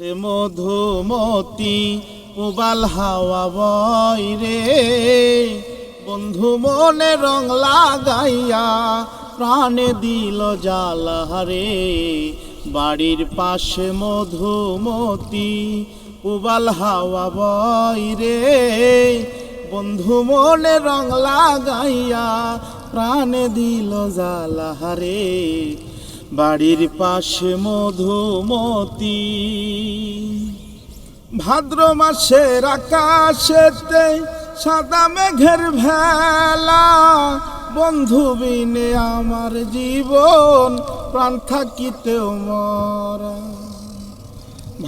সে মধুমতি, উবাল হাওয়া বয় রে। বন্ধু মনে রং লাগাইয়া প্রাণে দিল জালহারে বাড়ির পাশে মধুমতি, উবাল হাওয়া বয় রে। বন্ধু মনে রং লাগাইয়া প্রাণে দিল জালহারে বাড়ির পাশে মধুমতি। ভাদ্র মাসের আকাশেতে সাদা মেঘের ভেলা। বন্ধু বিনে আমার জীবন, প্রাণ থাকিতেও মরা।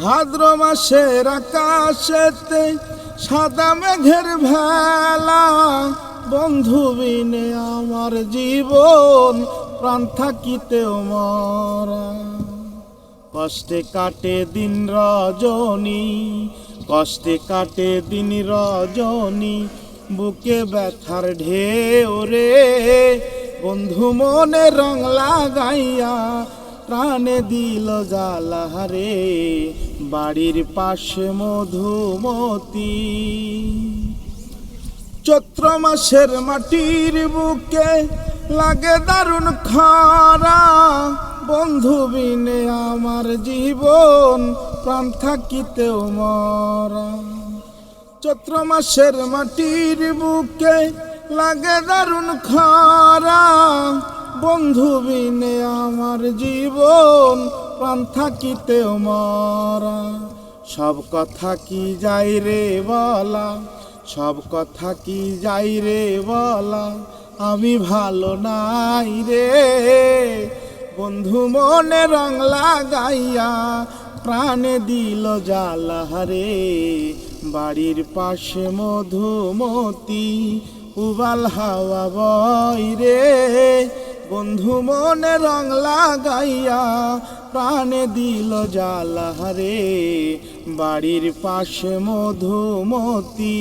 ভাদ্র মাসের আকাশেতে সাদা মেঘের ভেলা। বন্ধু বিনে আমার জীবন প্রাণ থাকিতেও মরা। কষ্টে কাটে দিন রজনী, কষ্টে কাটে দিন রজনী, বুকে ব্যথার ঢেউ রে। বন্ধু মনে রং লাগাইয়া প্রাণে দিল জালাহারে বাড়ির পাশে মধুমতি। চৈত্র মাসের মাটির বুকে লাগে দারুণ খারা। বন্ধু বিনে আমার জীবন, প্রাণ থাকিতেও মরা। চৈত্র মাসের মাটির বুকে লাগে দারুণ খারা। বন্ধু বিনে আমার জীবন, প্রাণ থাকিতেও মরা। সব কথা কি যাই রে বলা? সব কথা কি যাই রে বলা? আমি ভালো নাই রে। বন্ধু মনে রং লাগাইয়া প্রাণে দিল জালাহারে বাড়ির পাশে মধুমতি, উবাল হাওয়া বই রে। বন্ধু মনে রং লাগাইয়া প্রাণে দিল জালাহারে বাড়ির পাশে মধুমতি।